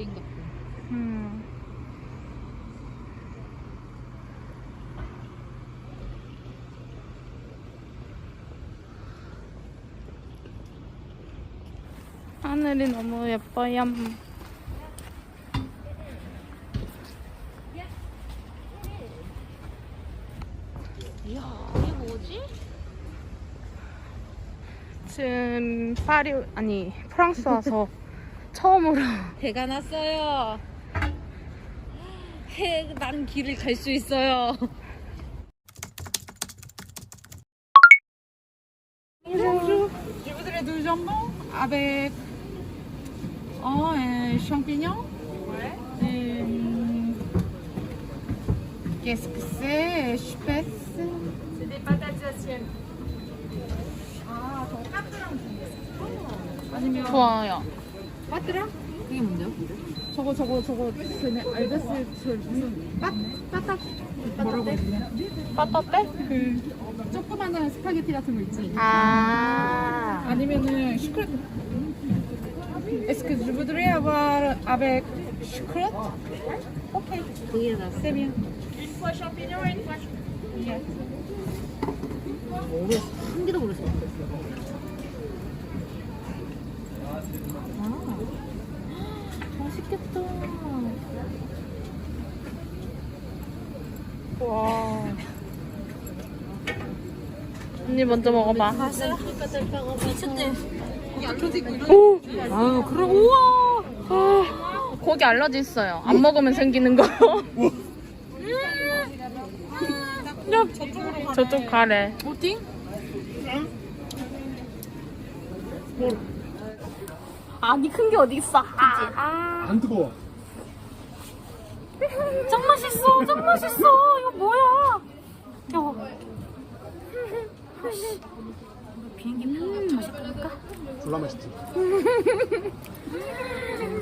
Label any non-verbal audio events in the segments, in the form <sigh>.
그린 같고. 음. 하늘이 너무 예뻐요. 이야, 이게 뭐지? 지금 파리 아니 프랑스 와서 <laughs> 처음으로 해가 났어요. 해, 난 길을 갈 수 있어요. Bonjour, je voudrais du jambon avec oh, un champignon. Et, hum, Qu'est-ce que c'est Espèce C'est des patates asiennes. 아, 저 까트랑 아니면 좋아요. 빠뜨랑? 그게 뭔데요? 저거 저거 저거 쟤네 알베스 저 무슨 빠 빠따 뭐라고 했냐? 빠따떼? 그 조그마한 스파게티 같은 거 있지? 아. 아니면은 슈크렛 Est-ce que je voudrais avoir avec? 오케이 그게 나 c'est bien 모르겠어. 한 개도 모르겠어. 아, 맛있겠다. 와. 언니 먼저 먹어봐. 미쳤대. 오. 아유, 그럼, 우와! 아, 고기 알러지 있어요. 안 먹으면 생기는 거. 야, 저쪽 가래. 어디? 아니 큰 게 어디 있어? 아, 아. 안 뜨거워. 짱 맛있어, 짱 맛있어. 이거 뭐야? 이거. 비행기 표 다시 끊을까? 졸라 맛있지.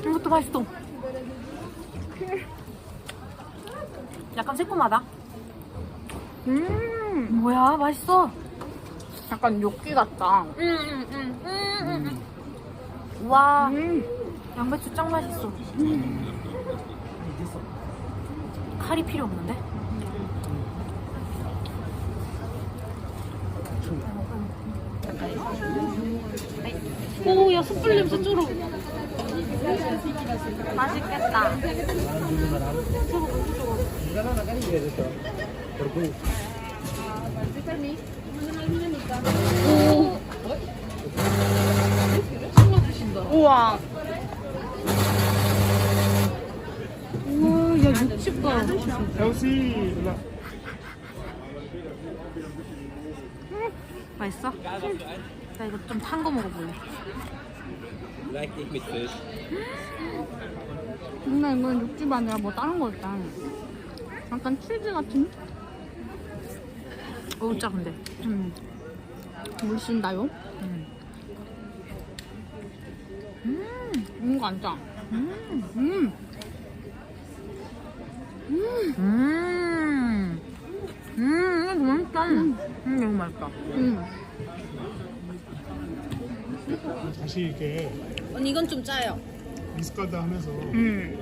이것도 맛있어. 약간 새콤하다. 음, 뭐야, 맛있어. 약간 요끼 같다. 응, 응, 응, 응, 응. 와, 음, 양배추 짱 맛있어. 칼이 필요 없는데? 오, 야, 숯불 냄새 쩔어. 맛있겠다. 우와. 우와, 야, 육즙 봐. 헬시. 맛있어? 나 이거 좀 탄 거 먹어볼래. Like it with fish. 근데 이건 육즙 아니라 뭐 다른 거 있다. 약간 치즈 같은? 어우, 작은데. 음. 물씬다요? 음. 음, 이거 안 짜. 음. 음, 음. 음, 이거 맛있다. 음, 이거 맛있다. 음. 다시 이렇게 언니, 이건 좀 짜요. 미스카드 하면서 음.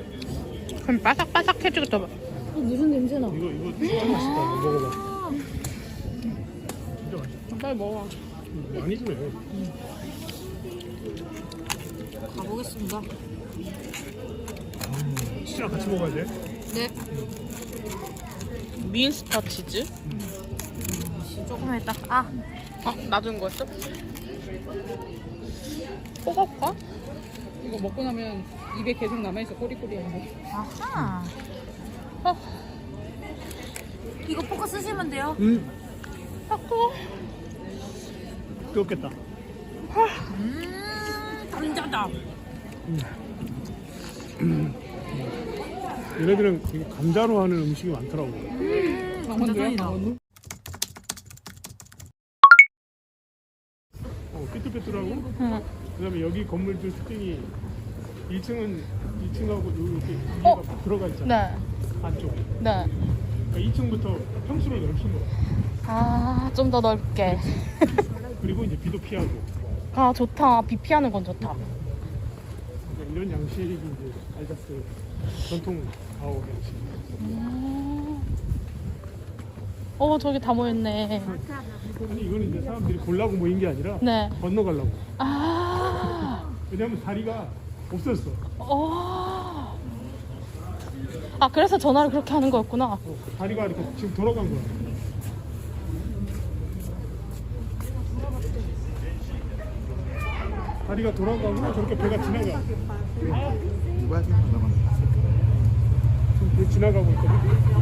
그럼 바삭바삭해지겠다. 어, 무슨 냄새 나? 이거 이거 진짜 맛있다. 이거 먹어봐. 진짜 맛있다. 빨리 먹어. 많이 주네. 가보겠습니다. 치즈랑 같이 먹어야 돼. 네. 미인스타 치즈? 조금 했다. 아, 아, 놔둔 거였어? 뽑아볼까? 이거 먹고 나면 입에 계속 남아있어 꼬리꼬리한 거 아하. 어, 이거 포크 쓰시면 돼요. 음. 아까 뜨겁겠다. 음, 감자다. 얘네들은 되게 감자로 하는 음식이 많더라고. 감자전이다. 어, 삐뚤빼뚤하고. 응. 그다음에 여기 건물들 특징이 1층은 2층하고 이렇게 어? 위가 들어가 있잖아. 네, 안쪽에. 네. 그러니까 2층부터 평수를 넓힌 거야. 아, 좀 더 넓게. 그리고 이제 비도 피하고. 아, 좋다. 비 피하는 건 좋다. 이런 양식이 이제 알자스 전통 가옥 양식. 어 저기 다 모였네. 아니 이거는 이제 사람들이 보려고 모인 게 아니라 네. 건너가려고. 아. 왜냐면 다리가 없었어. 어. 아 그래서 전화를 그렇게 하는 거였구나. 어, 다리가 이렇게 지금 돌아간 거야. 다리가 돌아가고 저렇게 배가 지나가. 지금 배 지나가고 있거든.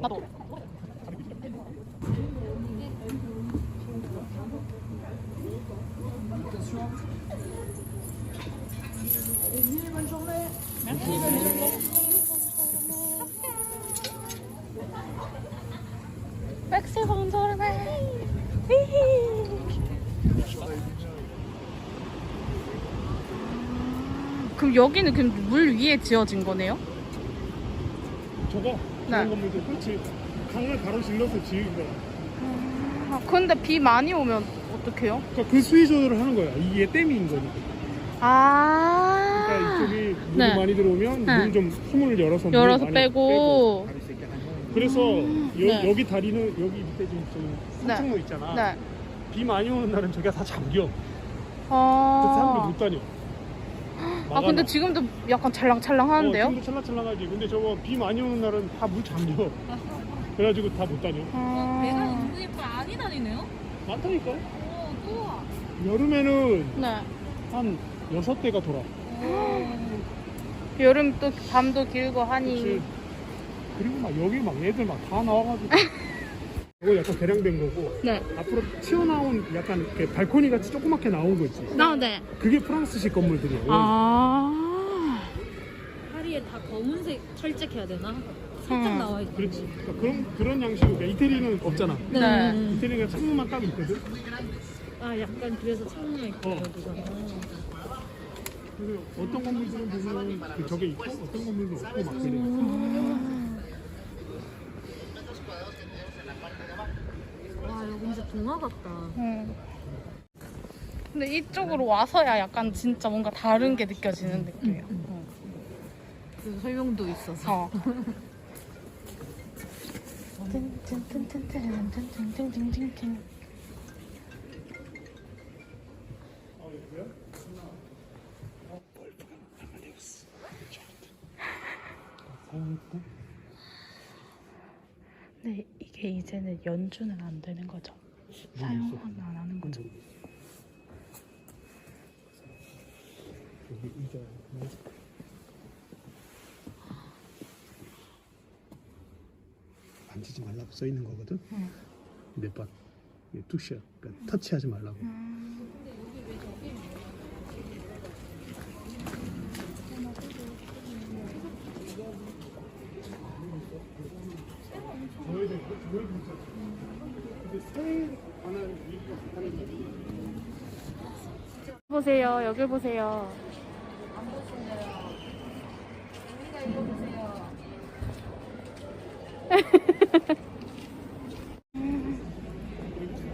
나도. 백세 bonjour. 그럼 여기는 그냥 물 위에 지어진 거네요? 저거 그런 건물들 그렇지. 강을 가로질러서 지은 거야. 아, 근데 비 많이 오면 어떡해요? 그러니까 그 수위 조절을 하는 거야. 이게 댐인 거니까. 아. 그러니까 이쪽이 물이 네. 많이 들어오면 네. 물좀 숨을 열어서 물을 열어서 많이 빼고. 그래서 여, 네. 여기 다리는 여기 밑에 지금 저기 네. 있잖아. 네. 비 많이 오는 날은 저기가 다 잠겨. 사람들 아. 못 다녀. 아 근데 지금도 약간 찰랑찰랑 하는데요? 어, 지금도 찰랑찰랑하지. 근데 저거 비 많이 오는 날은 다 물 잠겨. <laughs> 그래가지고 다 못 다녀. 아. 은근히 많이 다니네요? 많다니까. 어, 우와. 여름에는 네. 한 여섯 대가 돌아. 여름 또 밤도 길고 하니. 그치. 그리고 막 여기 막 애들 막 다 나와가지고. <laughs> 이거 약간 개량된 거고 네. 앞으로 튀어나온 약간 이렇게 발코니 같이 조그맣게 나온 거 있지. 나 네. 그게 프랑스식 건물들이에요. 아. 파리에 다 검은색 철책해야 되나? 살짝 음. 나와 있고. 그렇지. 그러니까 그런 그런 양식으로 그러니까 이태리는 없잖아. 네. 이태리가 창문만 딱 있거든. 아, 약간 그래서 창문에 있고 어. 그래서 어떤 건물들은 보면 그 저게 있고 어떤 건물도 없고 막 그래. 와, 여기 진짜 동화 같다. 음. 근데 이쪽으로 와서야 약간 진짜 뭔가 다른 게 느껴지는 느낌이에요. 그 설명도 있어서. 어. 근데 이게 이제는 연주는 안 되는 거죠? 사용은 안 하는 거죠? 여기 의자. 만지지 말라고 써 있는 거거든. 몇 번. 투시야. 그러니까 터치하지 말라고. 보세요. 여기 보세요.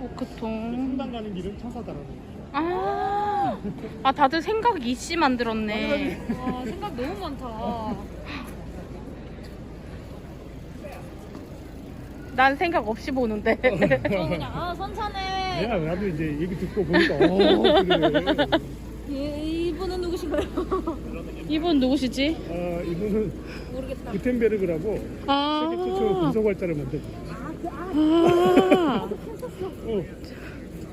오크통. 성당 가는 길은 천사다라고. 아, 아 다들 생각 이씨 만들었네. 와, 생각 너무 많다. 난 생각 없이 보는데. 어, 그냥, 아, 선차네. 내가 나도 이제 얘기 듣고 보니까 어 그래. 이, 이분은 누구신가요? 이분 누구시지? 아 이분은 모르겠다. 구텐베르그라고 세계 최초 아, 분석 활자를 만든. 아, 어.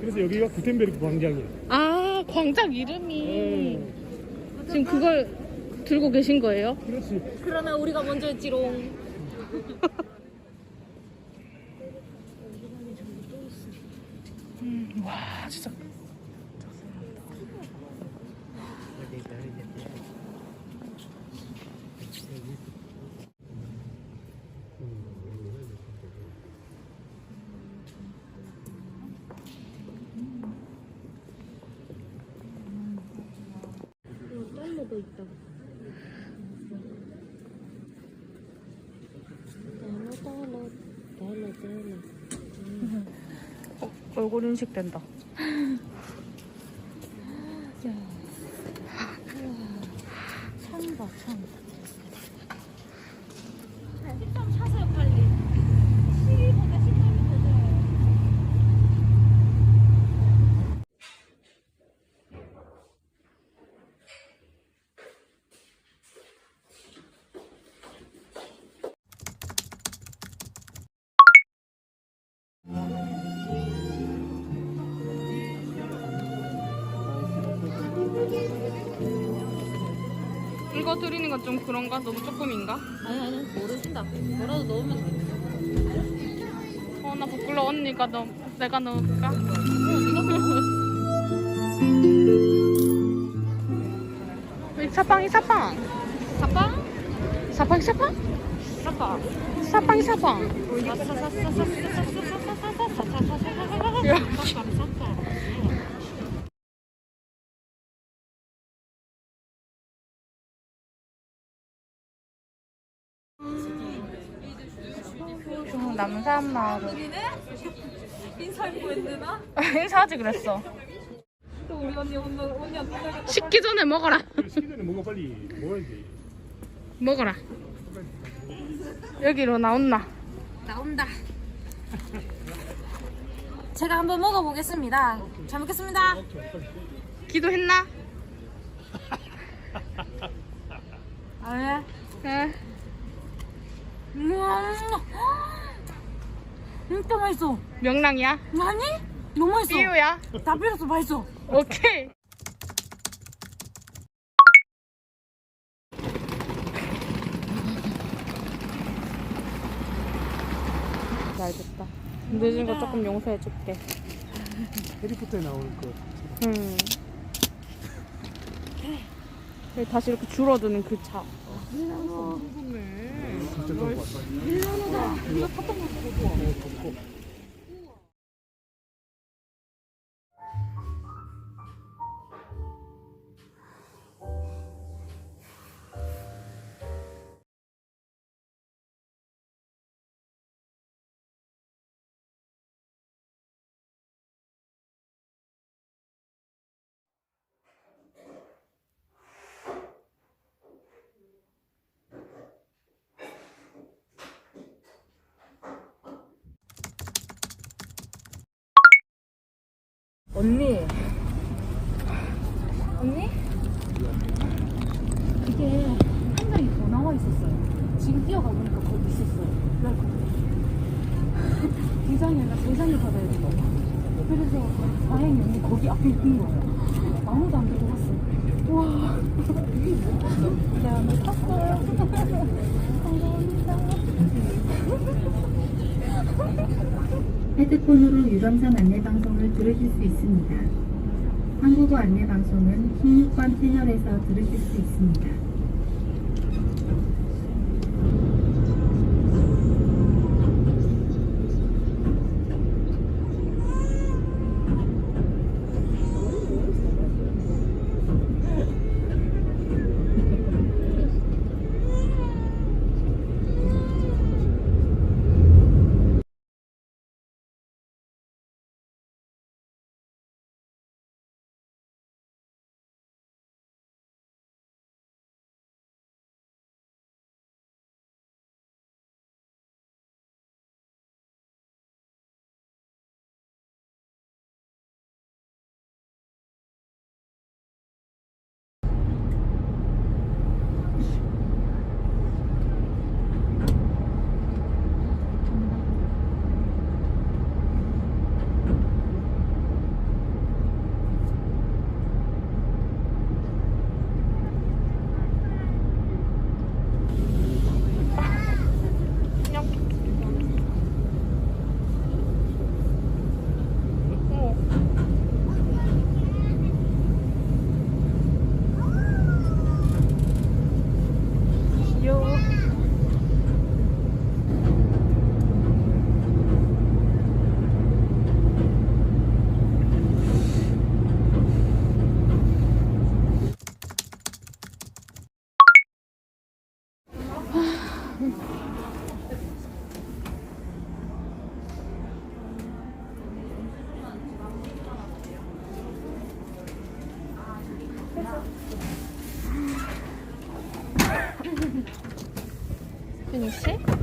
그래서 여기가 구텐베르크 광장이야. 아 광장 이름이 어. 지금 그걸 들고 계신 거예요? 그렇지. 그러나 우리가 먼저 했지롱. <laughs> 와 진짜 어, 얼굴 인식된다. 찬다 드리는 건 좀 그런가? 너무 조금인가? 아니 아니 모르신다. 뭐라도 넣으면 돼. 어, 나 부끄러 워. 언니가 넣, 내가 넣을까? 이 사빵, 이 사빵. 사빵? 사빵, 사빵? 사빵. 사빵, 사빵. 좀 남은 사람 마을로. 인사하고 했나? <laughs> 인사하지 그랬어. 또 우리 언니 오늘 언니한테 식기 전에 먹어라. 시기 전에 뭔가 빨리 먹어야지. 먹어라. 여기로 나온나? 나온다. 제가 한번 먹어보겠습니다. 잘 먹겠습니다. 기도했나? 아, 네. 음, 진짜 맛있어. 명랑이야? 아니? 너무 맛있어. 삐우야? 다 필요없어 맛있어. 오케이. 잘 됐다. 늦은 거 조금 용서해줄게. 해리포터에 나오는 그 음. 다시 이렇게 줄어드는 그 차. 진짜 좋은 것 같다. 이거 탔 언니. 언니? 이게 한 장이 더 나와 있었어요. 지금 뛰어가 보니까 거기 있었어요. 두 <laughs> 장이 아니라 세 장을 받아야 된다고. 그래서 다행히 언니 거기 앞에 있는 거예요. 아무도 안 들고 갔어요. 와. <laughs> 야, 너 탔어요. <laughs> 감사합니다. 헤드폰으로 유람선 안내 방송을 들으실 수 있습니다. 한국어 안내 방송은 16번 채널에서 들으실 수 있습니다. মিশে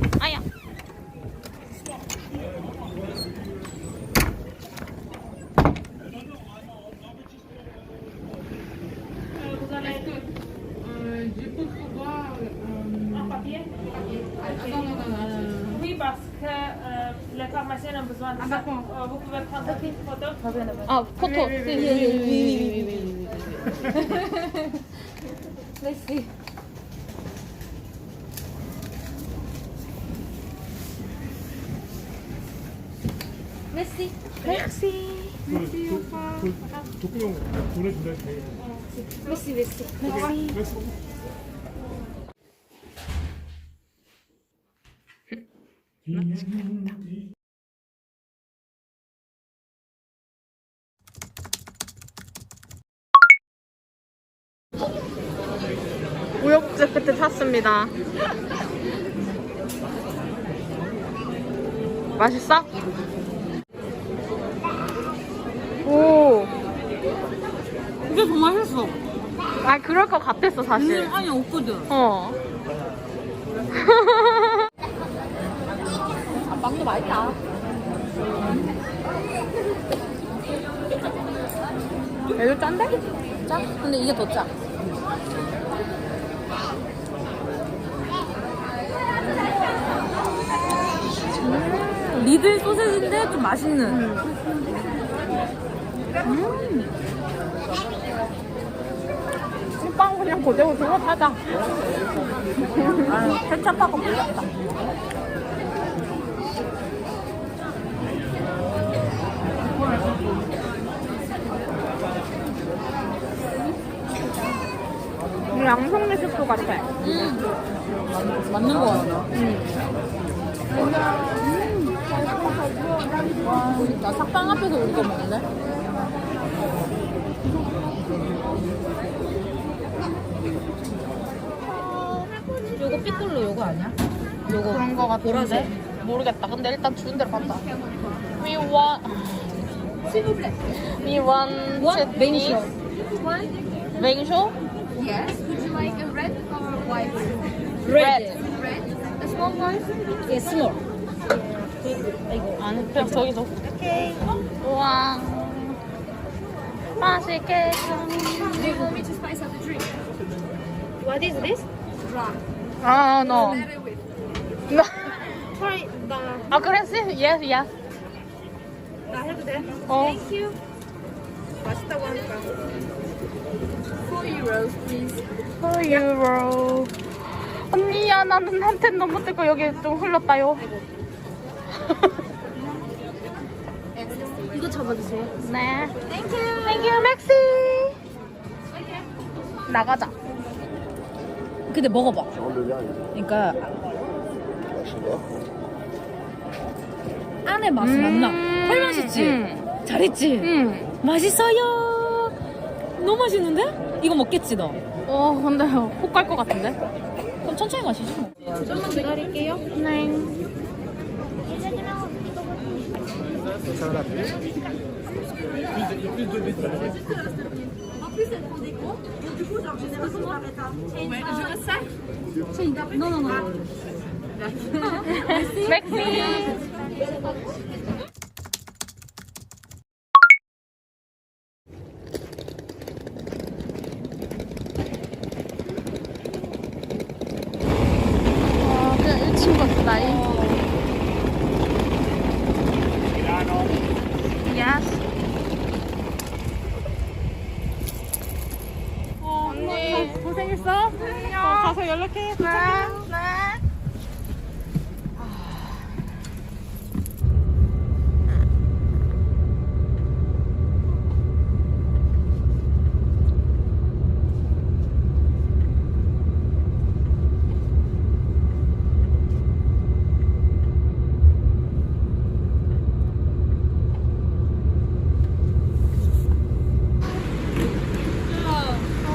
메시. 맥시. 그, 그, 그 독구용 보내준다 자기가. 메시 메시. 메시. 메시. <laughs> 우역지 그때 샀습니다. <laughs> 맛있어? 이게 더 맛있어. 아 그럴 것 같았어 사실. 아니 없거든. 어. <laughs> 아, 빵도 맛있다. 얘도 짠데? 짜? 근데 이게 더 짜. 음, 리들 소세지인데 좀 맛있는. 빵 그냥 그대로 들어 타자. 아, 케찹하고 몰랐다. 양송미 스프 같아. 맞는 거 같아. 음. 나 삭방 앞에서 우리가 먹네. 요거 삐뚤로 요거 아니야? 요거 그런 거 같은데? 보라색. 모르겠다. 근데 일단 주는 대로 간다. We want. We want. What? 쇼. 메인 쇼? Yes. Would you like a red or white? Red. Red. A small one. 예, 스몰. 아니 그냥 저기서. 오케이. 우와. 맛있겠어. Do you want me to spice up the drink? What is this? Rum. 아, no. With. No. Try the 아, 그래? Yes, yes. 나 해도 돼? 어. Thank you. 맛있다고 하니까. Four euros, please. 4 유로. 언니야, 나는 한테 너무 뜨고 여기 좀 흘렀다요. 이거 잡아주세요. 네. Thank you. Thank you, 맥시. 나가자. 근데 먹어봐. 그러니까 안에 맛은 안 나. 헐 맛있지? 음. 잘했지? 응. 맛있어요. 너무 맛있는데? 이거 먹겠지 너? 어, 근데 혹갈것 같은데? 그럼 천천히 마시지 뭐. 좀만 기다릴게요. 네. 맥시. 아, 그냥 1층 같다. Yes. 어, 언니 고생했어? 안녕. 가서 연락해. 네. 네.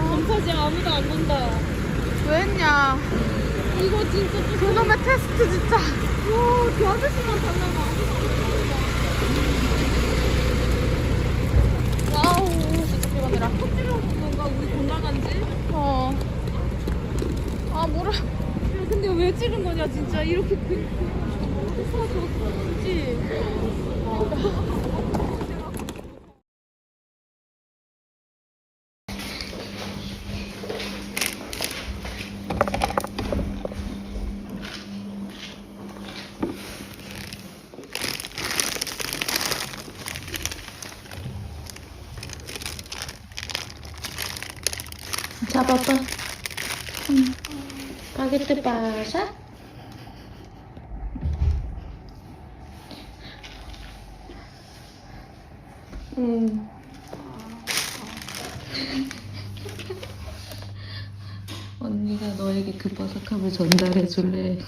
검사지 아무도 안 본다. 왜 했냐? 이거 진짜 좀 그놈의 테스트 진짜. 오, 그 아저씨만 봤나 봐. 와우, 진짜 피곤해라. 찌르 건가 우리 건강한지? 어. 아, 뭐라. 야, 근데 왜 찌른 거냐 진짜 이렇게 그, 그, 그지? 잡아봐. 응. 바게트 바사? 응. 언니가 너에게 그 바삭함을 전달해 줄래.